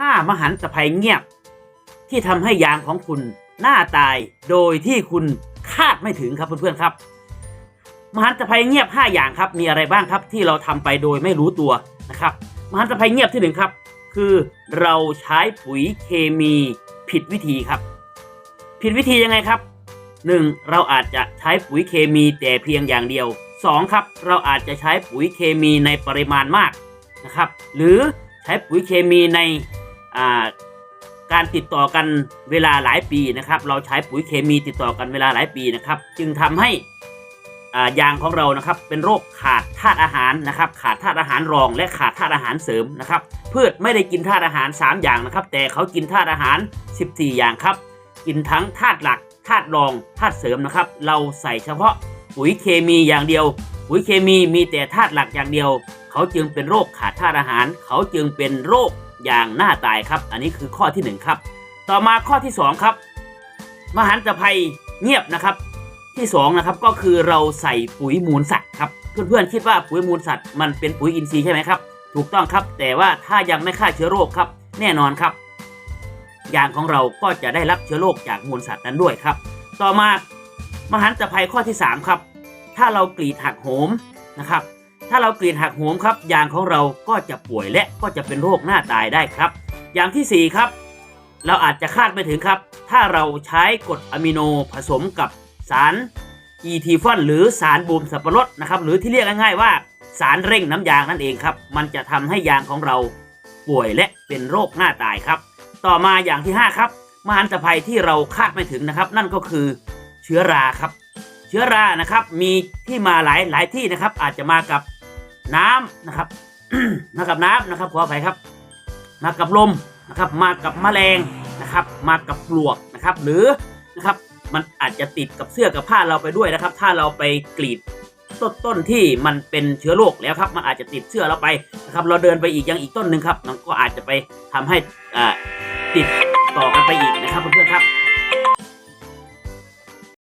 ห้ามหันตภัยเงียบ ที่ทำให้ยางของคุณหน้าตายโดยที่คุณคาดไม่ถึงครับเพื่อนๆครับ มหันตภัยเงียบ 5 อย่างครับ มีอะไรบ้างครับที่เราทำไปโดยไม่รู้ตัวนะครับ มหันตภัยเงียบที่หนึ่งครับ คือเราใช้ปุ๋ยเคมีผิดวิธีครับ ผิดวิธียังไงครับ 1. เราอาจจะใช้ปุ๋ยเคมีแต่เพียงอย่างเดียว 2. ครับ เราอาจจะใช้ปุ๋ยเคมีในปริมาณมากนะครับ หรือใช้ปุ๋ยเคมีใน การติดต่อกันเวลาหลายปีนะครับ เราใช้ปุ๋ยเคมีติดต่อกันเวลาหลายปีนะครับ จึงทำให้อ่ายางของเรานะครับ เป็นโรคขาดธาตุอาหารนะครับ ขาดธาตุอาหารรอง และขาดธาตุอาหารเสริมนะครับพืชไม่ได้กินธาตุอาหาร 3 อย่างนะครับ แต่เขากินธาตุอาหาร 14 อย่างครับ กินทั้งธาตุหลักธาตุรองธาตุเสริมนะครับ เราใส่เฉพาะปุ๋ยเคมีอย่างเดียว ปุ๋ยเคมีมีแต่ธาตุหลักอย่างเดียว เขาจึงเป็นโรคขาดธาตุอาหาร เขาจึงเป็นโรค อย่างหน้าตายครับ อันนี้คือข้อที่หนึ่งครับ ต่อมาข้อที่สองครับ มหันตภัยเงียบนะครับ ที่สองนะครับก็คือเราใส่ปุ๋ยมูลสัตว์ครับเพื่อนๆคิดว่าปุ๋ยมูลสัตว์มันเป็นปุ๋ยอินทรีย์ใช่ไหมครับ ถูกต้องครับ แต่ว่าถ้ายังไม่ฆ่าเชื้อโรคครับ แน่นอนครับยางของเราก็จะได้รับเชื้อโรคจากมูลสัตว์นั้นด้วยครับ ต่อมามหันตภัยข้อที่ 3 ครับ ถ้าเรากรีดหักโหมนะครับ ถ้าเรากรีดหักโหมครับยางของเราก็จะป่วยและก็จะเป็นโรคหน้าตายได้ครับ อย่างทีสี่ 4 ครับ เราอาจจะคาดไม่ถึงครับ ถ้าเราใช้กรดอะมิโนผสมกับสารอีทีฟอนหรือสารบูมสับปะรดนะครับหรือที่เรียกง่ายๆว่า สารเร่งน้ำยางนั่นเองครับ มันจะทำให้ยางของเราป่วยและเป็นโรคหน้าตายครับ ต่อมาอย่างที่ 5 ครับมหันตภัยที่เราคาดไม่ถึงนะครับ นั่นก็คือเชื้อราครับ เชื้อรานะครับมีที่มาหลายหลายที่นะครับ อาจจะมากับ น้ำนะครับมากับน้ำนะครับขออภัยครับ มากับลมนะครับ มากับแมลงนะครับ มากับปลวกนะครับ หรือนะครับมันอาจจะติดกับเสื้อกับผ้าเราไปด้วยนะครับ ถ้าเราไปกรีดต้นต้นที่มันเป็นเชื้อโรคแล้วครับ มันอาจจะติดเสื้อเราไปนะครับ เราเดินไปอีกยังอีกต้นหนึ่งครับ มันก็อาจจะไปทำให้อ่าติดต่อกันไปอีกนะครับเพื่อนๆครับ